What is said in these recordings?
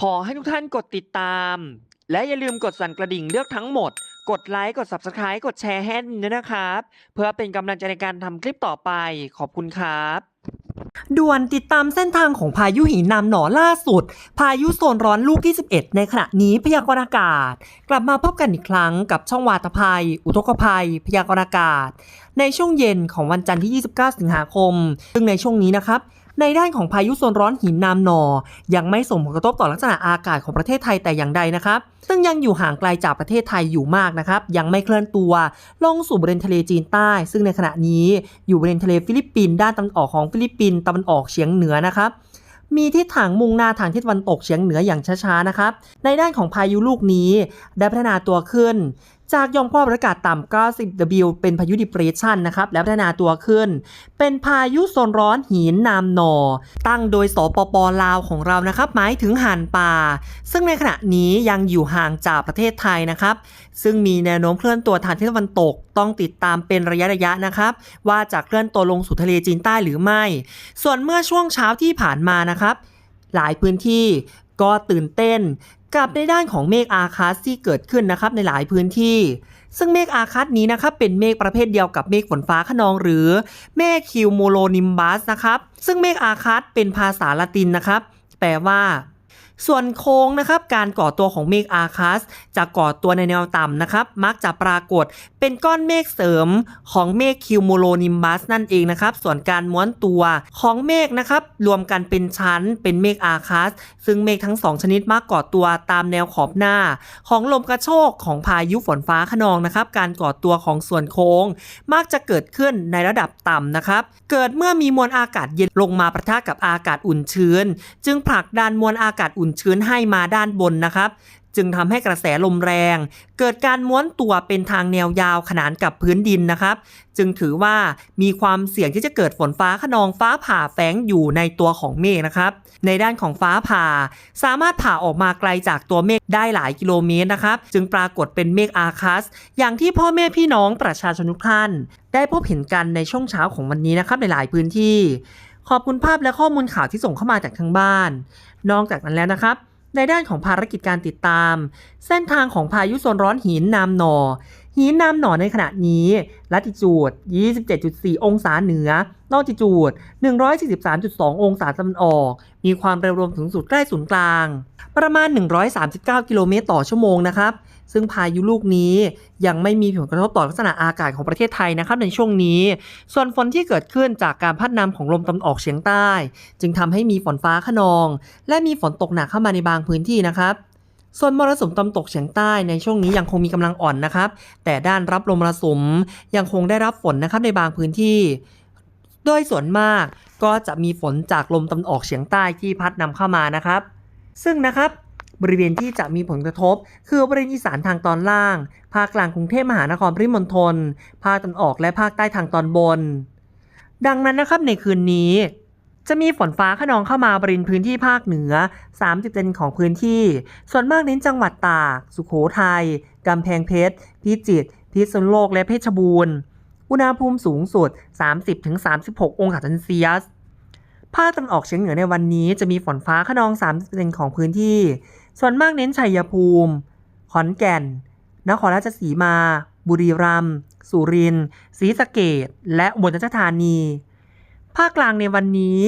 ขอให้ทุกท่านกดติดตาม และอย่าลืมกดสั่นกระดิ่งเลือกทั้งหมด กดไลค์ กด Subscribe กดแชร์ให้ด้วยนะครับ เพื่อเป็นกำลังใจในการทำคลิปต่อไป ขอบคุณครับ ด่วนติดตามเส้นทางของพายุหินนำหนอล่าสุด พายุโซนร้อนลูกที่ 11 ในขณะนี้พยากรณ์อากาศ กลับมาพบกันอีกครั้งกับช่องวาตภัย อุทกภัย พยากรณ์อากาศ ในช่วงเย็นของวันจันทร์ที่ 29 สิงหาคม ซึ่งในช่วงนี้นะครับ ในด้านของพายุโซนร้อนหินนามนอ ยังไม่ส่งผลกระทบต่อลักษณะอากาศของประเทศไทยแต่อย่างใดนะครับ ซึ่งยังอยู่ห่างไกลจากประเทศไทยอยู่มากนะครับ ยังไม่เคลื่อนตัวลงสู่บริเวณทะเลจีนใต้ ซึ่งในขณะนี้อยู่บริเวณทะเลฟิลิปปินส์ด้านตะวันออกของฟิลิปปินส์ตะวันออกเฉียงเหนือนะครับมีทิศทางมุ่งหน้าทางทิศตะวันตกเฉียงเหนืออย่างช้าๆนะครับ ในด้านของพายุลูกนี้ได้พัฒนาตัวขึ้น จากยอมความกดอากาศต่ำ 90 W เป็นพายุ depression นะครับ แล้วพัฒนาตัวขึ้น เป็นพายุโซนร้อนหินนามหนอ ตั้งโดยสปปลาวของเรานะครับ หมายถึงห่านป่า ซึ่งในขณะนี้ยังอยู่ห่างจากประเทศไทยนะครับ ซึ่งมีแนวโน้มเคลื่อนตัวทางทิศตะวันตกต้องติดตามเป็นระยะๆนะครับ ว่าจะเคลื่อนตัวลงสู่ทะเลจีนใต้หรือไม่ ส่วนเมื่อช่วงเช้าที่ผ่านมานะครับ หลายพื้นที่ก็ตื่นเต้น กับในด้านของเมฆอาคัสที่เกิดขึ้นนะครับในหลายพื้นที่ ซึ่งเมฆอาคัสนี้นะครับเป็นเมฆประเภทเดียวกับเมฆฝนฟ้าขนองหรือเมฆคิวโมโลนิมบัสนะครับซึ่งเมฆอาคัสเป็นภาษาละตินนะครับแปลว่า ส่วนโค้งนะครับการก่อตัวของเมฆอาคัสจะก่อตัวในแนวต่ำนะครับ มักจะปรากฏเป็นก้อนเมฆเสริมของเมฆคิวโมโลนิมบัสนั่นเองนะครับ ส่วนการม้วนตัวของเมฆนะครับ รวมกันเป็นชั้นเป็นเมฆอาคัสซึ่งเมฆทั้งสองชนิดมักก่อตัวตามแนวขอบหน้า ของลมกระโชกของพายุฝนฟ้าขนองนะครับ การก่อตัวของส่วนโค้ง มักจะเกิดขึ้นในระดับต่ำนะครับ เกิดเมื่อมีมวลอากาศเย็นลงมาปะทะกับอากาศอุ่นชื้น จึงผลักดันมวลอากาศอุ่นชื้นให้มาด้านบนนะครับ จึงทำให้กระแสลมแรง เกิดการม้วนตัวเป็นทางแนวยาวขนานกับพื้นดินนะครับ จึงถือว่ามีความเสี่ยงที่จะเกิดฝนฟ้าขนองฟ้าผ่าแฝงอยู่ในตัวของเมฆนะครับ ในด้านของฟ้าผ่า สามารถผ่าออกมาไกลจากตัวเมฆได้หลายกิโลเมตรนะครับ จึงปรากฏเป็นเมฆอาคัส อย่างที่พ่อแม่พี่น้องประชาชนทุกท่าน ได้พบเห็นกันในช่วงเช้าของวันนี้นะครับในหลายพื้นที่ ขอบคุณภาพและข้อมูลข่าวที่ส่งเข้ามาจากทางบ้าน นอกจากนั้นแล้วนะครับ ในด้านของภารกิจการติดตาม เส้นทางของพายุโซนร้อนหินนามหนอ หินนามหนอในขณะนี้ ลัติจูด 27.4 องศาเหนือลอติจูด 143.2 องศาตะวันออก มีความเร็วรวมถึงสุดใกล้ศูนย์กลาง ประมาณ 139 กิโลเมตรต่อชั่วโมงนะครับ ซึ่งพายุลูกนี้ยังไม่มีผลกระทบต่อลักษณะอากาศของประเทศไทยนะครับในช่วงนี้ ส่วนฝนที่เกิดขึ้นจากการพัดนำของลมตะวันออกเฉียงใต้ จึงทำให้มีฝนฟ้าขนอง และมีฝนตกหนักเข้ามาในบางพื้นที่นะครับส่วนมรสุมตะวันตกเฉียงใต้ในช่วงนี้ยังคงมีกำลังอ่อนนะครับ แต่ด้านรับลมมรสุมยังคงได้รับฝนนะครับในบางพื้นที่ โดยส่วนมากก็จะมีฝนจากลมตะวันออกเฉียงใต้ที่พัดนำเข้ามานะครับ ซึ่งนะครับ บริเวณที่จะมีผลกระทบ คือบริเวณอีสานทางตอนล่าง ภาคกลางกรุงเทพมหานครปริมณฑลภาคตะวันออกและภาคใต้ทางตอนบน ดังนั้นนะครับในคืนนี้ จะมีฝนฟ้าขนองเข้ามาบริเวณพื้นที่ภาคเหนือ 30เซนของพื้นที่ ส่วนมากเน้นจังหวัดตาก สุโขทัยกำแพงเพชร พิจิตร พิษณุโลก และเพชรบูรณ์ อุณหภูมิสูงสุด 30-36 องศาเซนเซียสภาคตะวันออกเฉียงเหนือในวันนี้จะมีฝนฟ้าขนอง 30%ของพื้นที่ ส่วนมากเน้นชัยภูมิ ขอนแก่น นครราชสีมา บุรีรัมย์ สุรินทร์ ศรีสะเกษและอุบลราชธานี ภาคกลางในวันนี้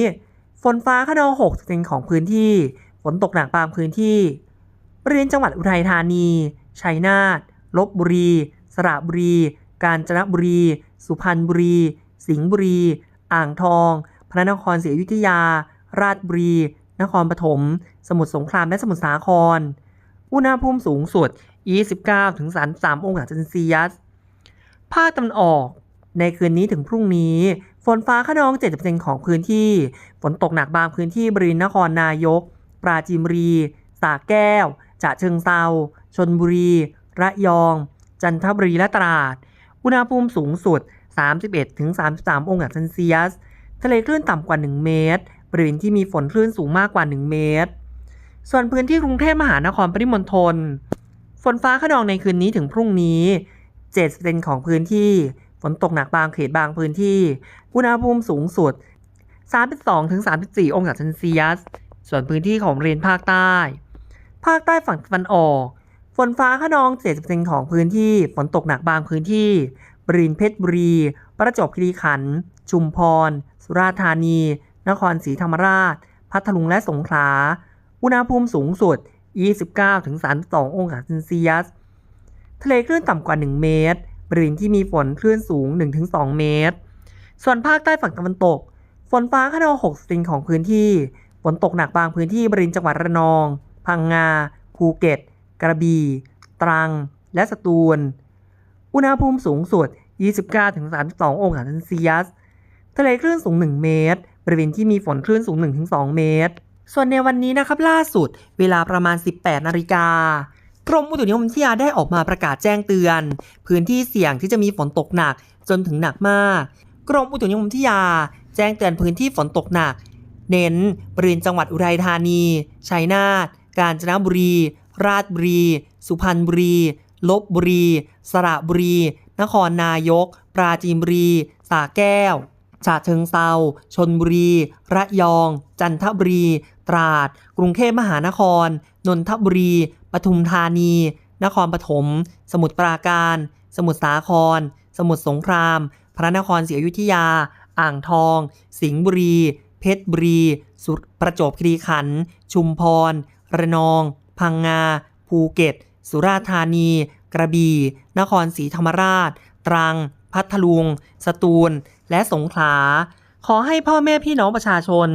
ฝนฟ้าขนอง60%ของพื้นที่ ฝนตกหนักบางพื้นที่ บริเวณจังหวัดอุทัยธานี ชัยนาท ลบบุรี สระบุรี กาญจนบุรี สุพรรณบุรี สิงห์บุรี อ่างทอง พระนครศรีอยุธยา ราชบุรี นครปฐม สมุทรสงครามและสมุทรสาคร อุณหภูมิสูงสุด 29-33 องศาเซนเซียส ภาคตะวันออก ในคืนนี้ถึงพรุ่งนี้ ฝนฟ้าขนอง 70%ของพื้นที่ ฝนตกหนักบางพื้นที่บริเวณนครนายก ปราจีนบุรีสระแก้วฉะเชิงเซาชนบุรี ระยอง จันทบุรีและตราด อุณหภูมิสูงสุด 31-33 องศาเซนเซียส ทะเลคลื่นต่ำกว่า 1 เมตร บริเวณที่มีฝนคลื่นสูงมากกว่า 1 เมตร ส่วนพื้นที่กรุงเทพมหานครปริมณฑลฝนฟ้าขนองในคืนนี้ถึงพรุ่งนี้7%ของพื้นที่ ฝนตกหนักบางเขตบางพื้นที่ อุณหภูมิสูงสุด 32-34 องศาเซนเซียส ส่วนพื้นที่ของบริเวณภาคใต้ ภาคใต้ฝั่งตะวันออก ฝนฟ้าขนอง 70%ของพื้นที่ ฝนตกหนักบางพื้นที่ บรินทร์เพชรบุรี ประจวบคีรีขันธ์ ชุมพร สุราษฎร์ธานี นครศรีธรรมราช พัทลุงและสงขลา อุณหภูมิสูงสุด 29-32 องศาเซลเซียส ทะเลคลื่นต่ำกว่า 1 เมตร บริเวณที่มีฝนคลื่นสูง 1-2 เมตร ส่วนภาคใต้ฝั่งตะวันตก ฝนฟ้าขนอง60%ของพื้นที่ ฝนตกหนักบางพื้นที่บริเวณจังหวัดระนอง พังงา ภูเก็ต กระบี่ ตรัง และสตูล อุณหภูมิสูงสุด 29-32 องศาเซลเซียส ทะเลคลื่นสูง 1 เมตร บริเวณที่มีฝนคลื่นสูง 1-2 เมตร ส่วนในวันนี้นะครับล่าสุดเวลาประมาณ 18 นาฬิกากรมอุตุนิยมวิทยาได้ออกมาประกาศแจ้งเตือน พื้นที่เสี่ยงที่จะมีฝนตกหนักจนถึงหนักมาก กรมอุตุนิยมวิทยา แจ้งเตือนพื้นที่ฝนตกหนัก เน้นบริเวณจังหวัดอุทัยธานี ชัยนาท กาญจนบุรี ราชบุรี สุพรรณบุรี ลบบุรี สระบุรี นครนายก ปราจีนบุรีสระแก้ว ฉะเชิงเซาชนบุรี ระยอง จันทบุรี ตราด กรุงเทพมหานคร นนทบุรี ปทุมธานี นครปฐม สมุทรปราการ สมุทรสาคร สมุทรสงคราม พระนครศรีอยุธยา อ่างทอง สิงห์บุรี เพชรบุรี สุประจวบคีรีขันธ์ ชุมพร ระนอง พังงา ภูเก็ต สุราษฎร์ธานี กระบี่ นครศรีธรรมราช ตรัง พัทลุง สตูล และสงขลาขอให้พ่อแม่พี่น้องประชาชน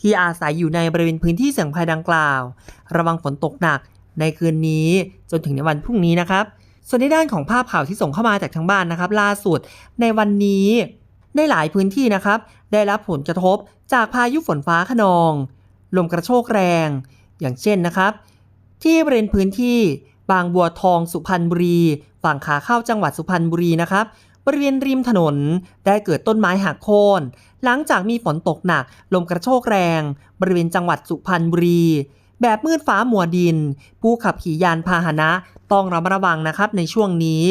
ที่อาศัยอยู่ในบริเวณพื้นที่เสี่ยงภัยดังกล่าว ระวังฝนตกหนักในคืนนี้จนถึงในวันพรุ่งนี้นะครับ ส่วนในด้านของภาพข่าวที่ส่งเข้ามาจากทางบ้านนะครับ ล่าสุดในวันนี้ในหลายพื้นที่นะครับ ได้รับผลกระทบจากพายุฝนฟ้าขนอง ลมกระโชกแรง อย่างเช่นนะครับ ที่บริเวณพื้นที่บางบัวทองสุพรรณบุรี ฝั่งขาเข้าจังหวัดสุพรรณบุรีนะครับ บริเวณริมถนน ได้เกิดต้นไม้หักโค่นหลังจากมีฝนตกหนัก ลมกระโชกแรง บริเวณจังหวัดสุพรรณบุรี แบบมืดฟ้ามัวดิน ผู้ขับขี่ยานพาหนะต้องระมัดระวังนะครับ ในช่วงนี้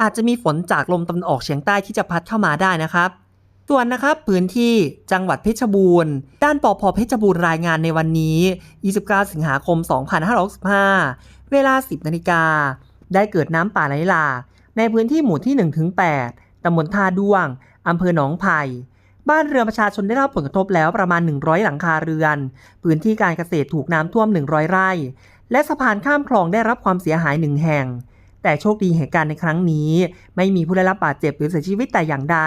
อาจจะมีฝนจากลมตะวันออกเฉียงใต้ที่จะพัดเข้ามาได้นะครับส่วนนะครับพื้นที่จังหวัดเพชรบูรณ์ ด้านปพเพชรบูรณ์รายงานในวันนี้ 29 สิงหาคม 2565 เวลา 10 นาฬิกา ได้เกิดน้ำป่าไหลหลาก ในพื้นที่หมู่ที่ 1-8 ตำบลท่าด้วง อำเภอหนองไผ่ บ้านเรือนประชาชนได้รับผลกระทบแล้วประมาณ 100 หลังคาเรือน พื้นที่การเกษตรถูกน้ำท่วม 100 ไร่ และสะพานข้ามคลองได้รับความเสียหายหนึ่งแห่ง แต่โชคดีเหตุการณ์ในครั้งนี้ ไม่มีผู้ได้รับบาดเจ็บหรือเสียชีวิตแต่อย่างใด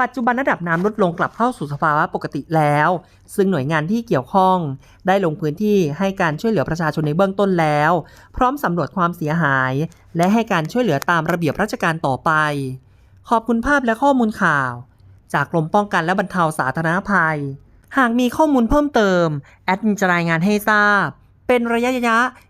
ปัจจุบันระดับน้ำลดลงกลับเข้าสู่สภาวะปกติแล้ว ซึ่งหน่วยงานที่เกี่ยวข้อง ได้ลงพื้นที่ให้การช่วยเหลือประชาชนในเบื้องต้นแล้ว พร้อมสำรวจความเสียหาย และให้การช่วยเหลือตามระเบียบราชการต่อไป ขอบคุณภาพและข้อมูลข่าว จากกรมป้องกันและบรรเทาสาธารณภัย หากมีข้อมูลเพิ่มเติม แอดมินจะรายงานให้ทราบ เป็นระยะยะ